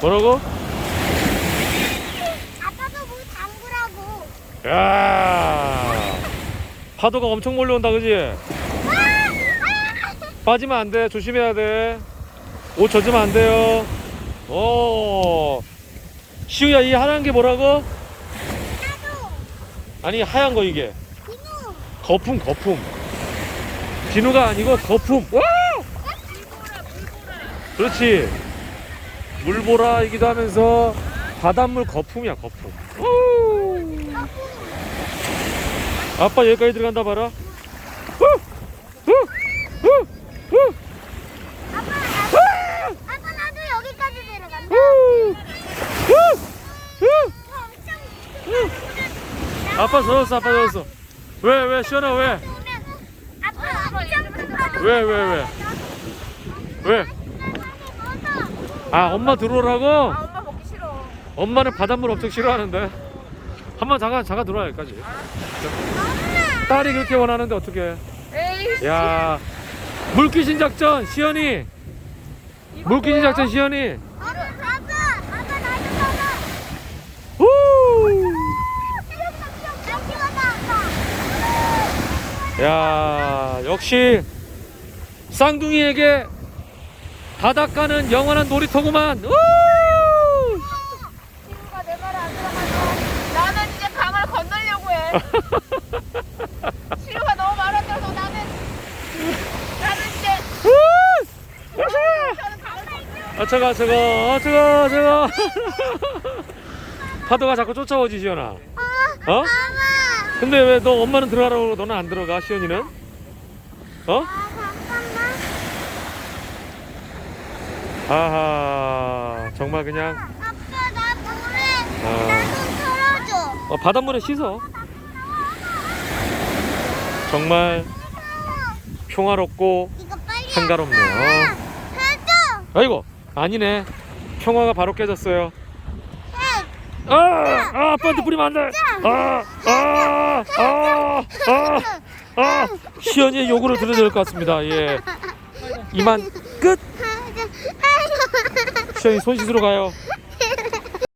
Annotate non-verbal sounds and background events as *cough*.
뭐라고? 아빠도 물 담그라고. 야 파도가 엄청 몰려온다 그지? 빠지면 안 돼. 조심해야 돼. 옷 젖으면 안 돼요. 오. 시우야, 이 하얀 게 뭐라고? 아니, 하얀 거 이게. 비누. 거품, 거품. 비누가 아니고 거품. 와! 그렇지. 물보라이기도 하면서 바닷물 거품이야, 거품. 오. 아빠 여기까지 들어간다 봐라. 아빠 나도 여기까지! 엄청 젖었어, 아빠 젖었어. 왜, 왜, 시원아, 왜? 오면 아빠 엄청 왜, 왜, 왜? 왜? 아, 엄마 들어오라고? 엄마 먹기 싫어. 엄마는 바닷물 엄청 싫어하는데. 한 번 잠깐, 잠깐 들어와, 여기까지. 딸이 그렇게 원하는데. 에이. 야 물귀신 작전, 시연이. 물귀신 작전, 시연이. 아빠 아빠 나도. 야 역시 쌍둥이에게 바닷가는 영원한 놀이터구만. 우! 친구가 내 말을 안 들어가서 나는 이제 강을 건너려고 해. *laughs* 치료가 너무 많아져서 나는 나는 이제 우! 저는 강을 건너려고 아 저거 저거 아, 저거 저거 *laughs* 파도가 자꾸 쫓아오지 시연아. 어? 엄마. 근데 왜 너 엄마는 들어가라고 너는 안 들어가 시연이는? 어? 아 잠깐만. 아하 정말 그냥 아빠 나 물에 아. 나도 털어줘. 어, 바닷물에 씻어. 정말 평화롭고 이거 빨리. 한가롭네요. 해줘. 아이고 아니네 평화가 바로 깨졌어요. 해. 아, 아 아빠한테 뿌리면 안 돼. 아, 아, 아, 아, 아. 시연이의 요구를 들어야 될 것 같습니다. 예. 이만 끝. 시연이 손 씻으러 가요.